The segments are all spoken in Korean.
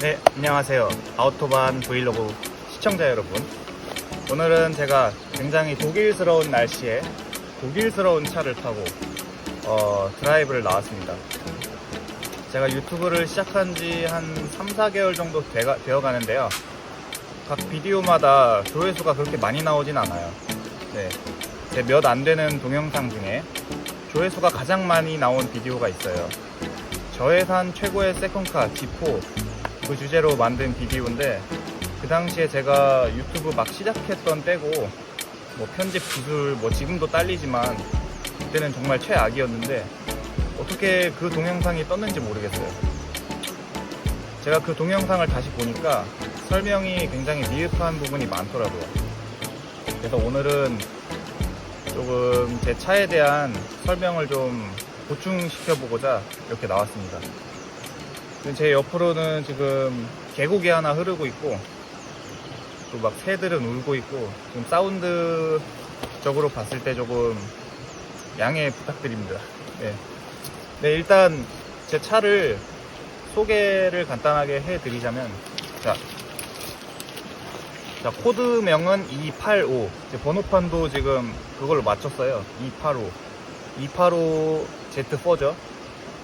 네, 안녕하세요. 아우토반 브이로그 시청자 여러분. 오늘은 제가 굉장히 독일스러운 날씨에 독일스러운 차를 타고 어, 드라이브를 나왔습니다. 제가 유튜브를 시작한 지 한 3, 4개월 정도 되가, 되어 가는데요. 각 비디오마다 조회수가 그렇게 많이 나오진 않아요. 네. 제 몇 안 되는 동영상 중에 조회수가 가장 많이 나온 비디오가 있어요. 저예산 최고의 세컨카 G4 그 주제로 만든 비디오인데 그 당시에 제가 유튜브 막 시작했던 때고 뭐 편집 기술 뭐 지금도 딸리지만 그때는 정말 최악이었는데 어떻게 그 동영상이 떴는지 모르겠어요. 제가 그 동영상을 다시 보니까 설명이 굉장히 미흡한 부분이 많더라고요. 그래서 오늘은 조금 제 차에 대한 설명을 좀 보충시켜 보고자 이렇게 나왔습니다. 제 옆으로는 지금 계곡이 하나 흐르고 있고 또 막 새들은 울고 있고 지금 사운드적으로 봤을 때 조금 양해 부탁드립니다. 네. 네, 일단 제 차를 소개를 간단하게 해드리자면 자, 자 코드명은 285 이제 번호판도 지금 그걸로 맞췄어요. 285 285 Z4죠?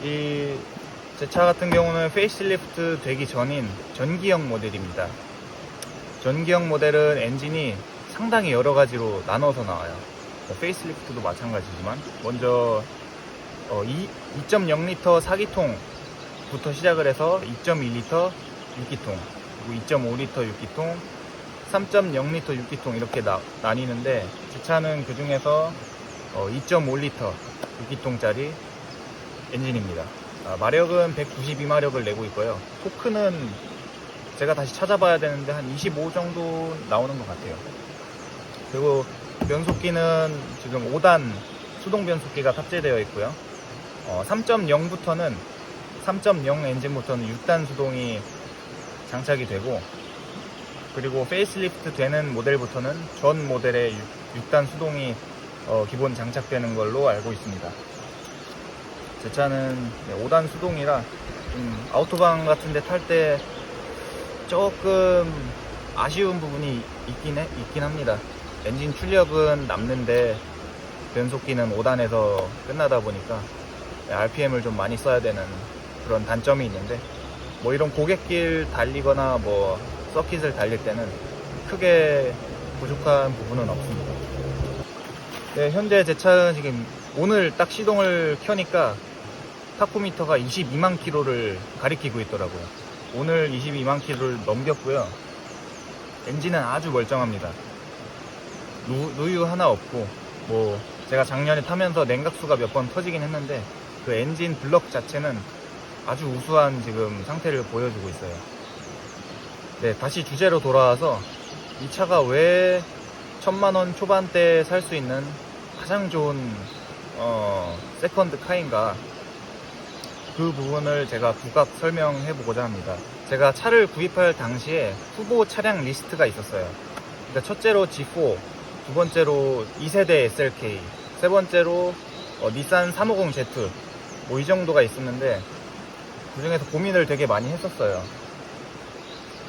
이 제 차 같은 경우는 페이스리프트 되기 전인 전기형 모델입니다 전기형 모델은 엔진이 상당히 여러 가지로 나눠서 나와요 뭐 페이스리프트도 마찬가지지만 먼저 어, 2.0L 4기통부터 시작을 해서 2.1L 6기통 그리고 2.5L 6기통 3.0L 6기통 이렇게 나, 나뉘는데 제 차는 그 중에서 2.5L 6기통짜리 엔진입니다. 아, 마력은 192마력을 내고 있고요. 토크는 제가 다시 찾아봐야 되는데 한 25 정도 나오는 것 같아요. 그리고 변속기는 지금 5단 수동 변속기가 탑재되어 있고요. 3.0부터는 3.0 엔진부터는 6단 수동이 장착이 되고 그리고 페이스리프트 되는 모델부터는 전 모델의 6, 단 수동이 어, 기본 장착되는 걸로 알고 있습니다. 제 차는 5단 수동이라 좀 아우토방 같은 데 탈 때 조금 아쉬운 부분이 있긴, 해, 있긴 합니다. 엔진 출력은 남는데 변속기는 5단에서 끝나다 보니까 RPM을 좀 많이 써야 되는 그런 단점이 있는데 뭐 이런 고객길 달리거나 뭐 서킷을 달릴 때는 크게 부족한 부분은 없습니다. 네, 현재 제 차는 지금 오늘 딱 시동을 켜니까 타코미터가 22만 킬로를 가리키고 있더라고요. 오늘 22만 킬로를 넘겼고요. 엔진은 아주 멀쩡합니다. 누, 누유 하나 없고 뭐 제가 작년에 타면서 냉각수가 몇 번 터지긴 했는데 그 엔진 블럭 자체는 아주 우수한 지금 상태를 보여주고 있어요. 네, 다시 주제로 돌아와서 이 차가 왜 천만 원 초반대에 살 수 있는 가장 좋은 어, 세컨드 카인가 그 부분을 제가 부각 설명해 보고자 합니다. 제가 차를 구입할 당시에 후보 차량 리스트가 있었어요. 그러니까 첫째로 G4, 두 번째로 2세대 SLK, 세 번째로 어, 닛산 350Z 뭐 이 정도가 있었는데 그 중에서 고민을 되게 많이 했었어요.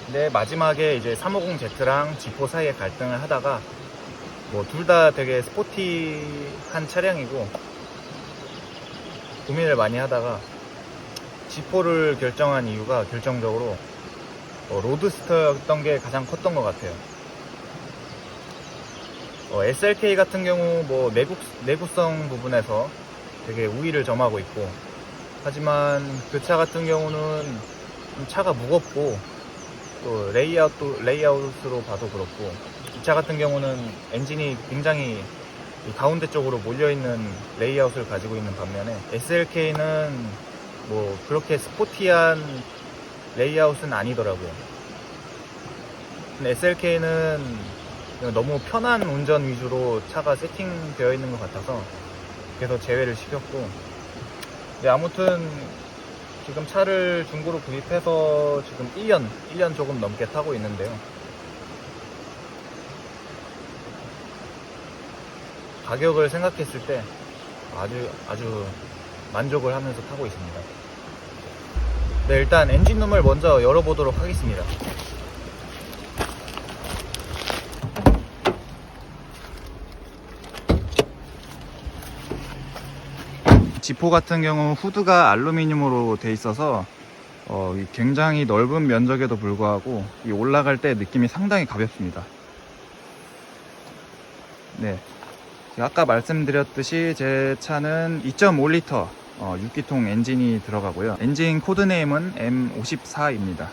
근데 마지막에 이제 350Z랑 G4 사이에 갈등을 하다가 뭐 둘 다 되게 스포티한 차량이고 고민을 많이 하다가 G4를 결정한 이유가 결정적으로 어, 로드스터였던 게 가장 컸던 것 같아요. 어, SLK 같은 경우 뭐 내국, 내구성 부분에서 되게 우위를 점하고 있고 하지만 그 차 같은 경우는 좀 차가 무겁고 또 레이아웃도 레이아웃으로 봐도 그렇고 이 차 같은 경우는 엔진이 굉장히 이 가운데 쪽으로 몰려 있는 레이아웃을 가지고 있는 반면에 SLK는 뭐 그렇게 스포티한 레이아웃은 아니더라고요. SLK는 너무 편한 운전 위주로 차가 세팅되어 있는 것 같아서 그래서 제외를 시켰고 네, 아무튼 지금 차를 중고로 구입해서 지금 1년, 1년 조금 넘게 타고 있는데요. 가격을 생각했을 때 아주, 아주 만족을 하면서 타고 있습니다. 네, 일단 엔진룸을 먼저 열어보도록 하겠습니다. 지포 같은 경우 후드가 알루미늄으로 돼 있어서 어, 이 굉장히 넓은 면적에도 불구하고 이 올라갈 때 느낌이 상당히 가볍습니다. 네. 아까 말씀드렸듯이 제 차는 2.5리터 어, 6기통 엔진이 들어가고요. 엔진 코드네임은 M54입니다.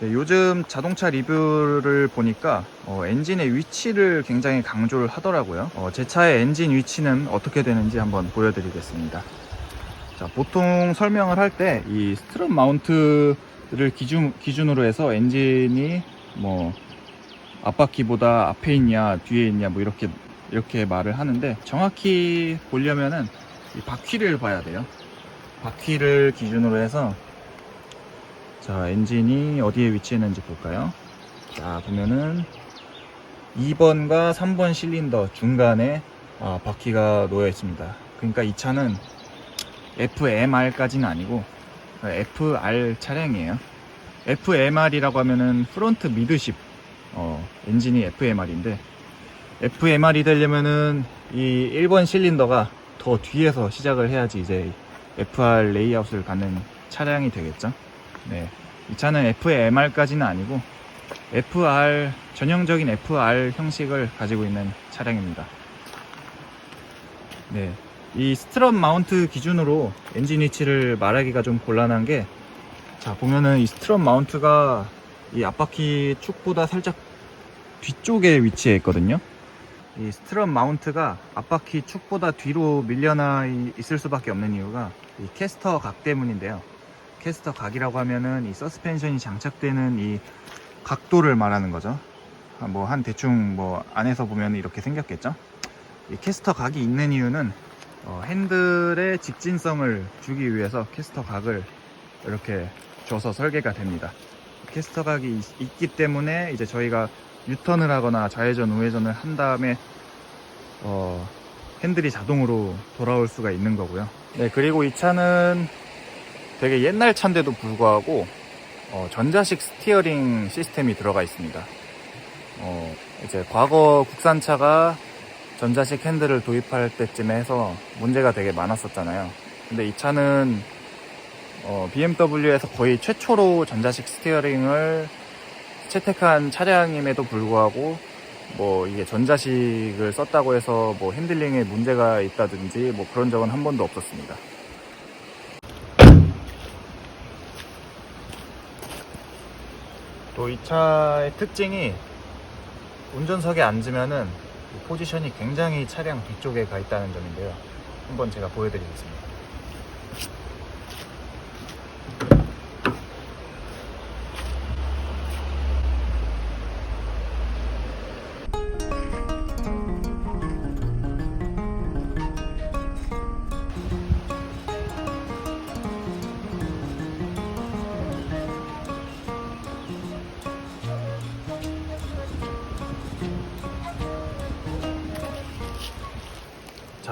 네, 요즘 자동차 리뷰를 보니까 어, 엔진의 위치를 굉장히 강조를 하더라고요. 어, 제 차의 엔진 위치는 어떻게 되는지 한번 보여드리겠습니다. 자, 보통 설명을 할 때 이 스트럿 마운트를 기준, 기준으로 해서 엔진이 뭐 앞바퀴보다 앞에 있냐 뒤에 있냐 뭐 이렇게 이렇게 말을 하는데 정확히 보려면은 이 바퀴를 봐야 돼요. 바퀴를 기준으로 해서 자 엔진이 어디에 위치했는지 볼까요? 자 보면은 2번과 3번 실린더 중간에 아, 바퀴가 놓여 있습니다. 그러니까 이 차는 FMR까지는 아니고 FR 차량이에요. FMR이라고 하면은 프론트 미드십 어, 엔진이 FMR인데 FMR이 되려면은 이 1번 실린더가 더 뒤에서 시작을 해야지 이제 FR 레이아웃을 갖는 차량이 되겠죠. 네. 이 차는 FMR까지는 아니고 FR 전형적인 FR 형식을 가지고 있는 차량입니다. 네. 이 스트럿 마운트 기준으로 엔진 위치를 말하기가 좀 곤란한 게, 자, 보면은 이 스트럿 마운트가 이 앞바퀴 축보다 살짝 뒤쪽에 위치해 있거든요. 이 스트럿 마운트가 앞바퀴 축보다 뒤로 밀려나 이- 있을 수밖에 없는 이유가 이 캐스터 각 때문인데요. 캐스터 각이라고 하면은 이 서스펜션이 장착되는 이 각도를 말하는 거죠. 뭐 한 대충 뭐 안에서 보면 이렇게 생겼겠죠. 이 캐스터 각이 있는 이유는 어, 핸들의 직진성을 주기 위해서 캐스터 각을 이렇게 줘서 설계가 됩니다. 캐스터 각이 있, 있기 때문에 이제 저희가 유턴을 하거나 좌회전, 우회전을 한 다음에 어, 핸들이 자동으로 돌아올 수가 있는 거고요. 네, 그리고 이 차는 되게 옛날 차인데도 불구하고 어, 전자식 스티어링 시스템이 들어가 있습니다. 어, 이제 과거 국산차가 전자식 핸들을 도입할 때쯤에 해서 문제가 되게 많았었잖아요. 근데 이 차는 어, BMW에서 거의 최초로 전자식 스티어링을 채택한 차량임에도 불구하고 뭐 이게 전자식을 썼다고 해서 뭐 핸들링에 문제가 있다든지 뭐 그런 적은 한 번도 없었습니다. 또 이 차의 특징이 운전석에 앉으면은 이 포지션이 굉장히 차량 뒤쪽에 가 있다는 점인데요. 한번 제가 보여드리겠습니다.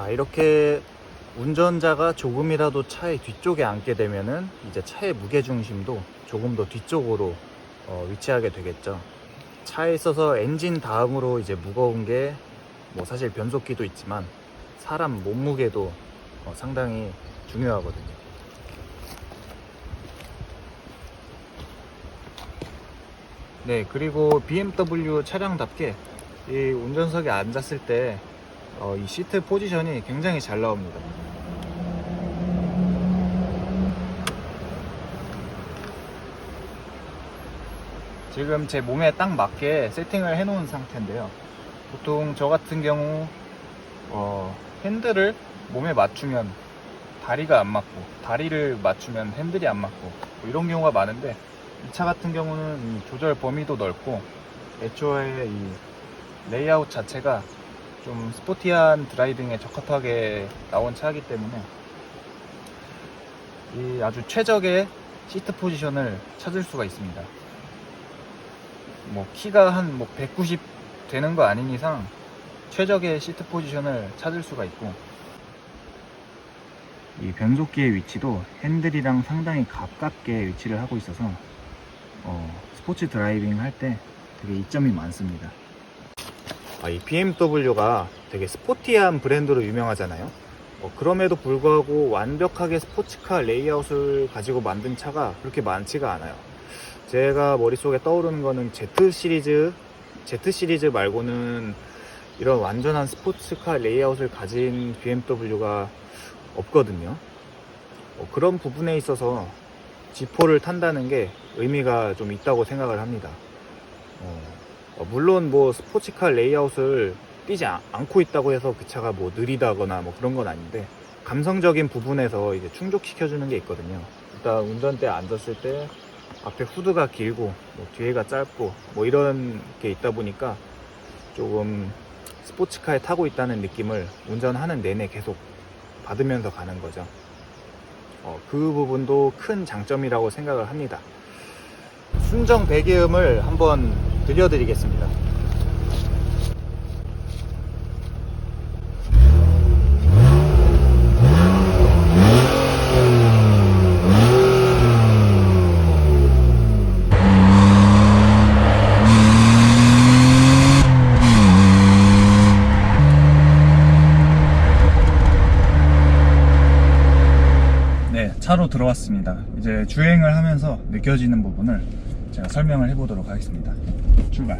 자 이렇게 운전자가 조금이라도 차의 뒤쪽에 앉게 되면은 이제 차의 무게 중심도 조금 더 뒤쪽으로 어, 위치하게 되겠죠. 차에 있어서 엔진 다음으로 이제 무거운 게 뭐 사실 변속기도 있지만 사람 몸무게도 어, 상당히 중요하거든요. 네 그리고 BMW 차량답게 이 운전석에 앉았을 때 어, 이 시트 포지션이 굉장히 잘 나옵니다. 지금 제 몸에 딱 맞게 세팅을 해 놓은 상태인데요. 보통 저 같은 경우 어, 핸들을 몸에 맞추면 다리가 안 맞고 다리를 맞추면 핸들이 안 맞고 뭐 이런 경우가 많은데 이 차 같은 경우는 이 조절 범위도 넓고 애초에 이 레이아웃 자체가 좀 스포티한 드라이빙에 적합하게 나온 차이기 때문에 이 아주 최적의 시트 포지션을 찾을 수가 있습니다. 뭐 키가 한 뭐 190 되는 거 아닌 이상 최적의 시트 포지션을 찾을 수가 있고 이 변속기의 위치도 핸들이랑 상당히 가깝게 위치를 하고 있어서 어, 스포츠 드라이빙 할 때 되게 이점이 많습니다. 아, 이 BMW가 되게 스포티한 브랜드로 유명하잖아요. 어, 그럼에도 불구하고 완벽하게 스포츠카 레이아웃을 가지고 만든 차가 그렇게 많지가 않아요. 제가 머릿속에 떠오르는 거는 Z 시리즈, Z 시리즈 말고는 이런 완전한 스포츠카 레이아웃을 가진 BMW가 없거든요. 어, 그런 부분에 있어서 G4를 탄다는 게 의미가 좀 있다고 생각을 합니다. 어, 어, 물론 뭐 스포츠카 레이아웃을 띄지 아- 않고 있다고 해서 그 차가 뭐 느리다거나 뭐 그런 건 아닌데 감성적인 부분에서 이제 충족시켜주는 게 있거든요. 일단 운전대에 앉았을 때 앞에 후드가 길고 뭐 뒤에가 짧고 뭐 이런 게 있다 보니까 조금 스포츠카에 타고 있다는 느낌을 운전하는 내내 계속 받으면서 가는 거죠. 어, 그 부분도 큰 장점이라고 생각을 합니다. 순정 배기음을 한번 들려드리겠습니다. 네, 차로 들어왔습니다. 이제 주행을 하면서 느껴지는 부분을 제가 설명을 해 보도록 하겠습니다. 출발.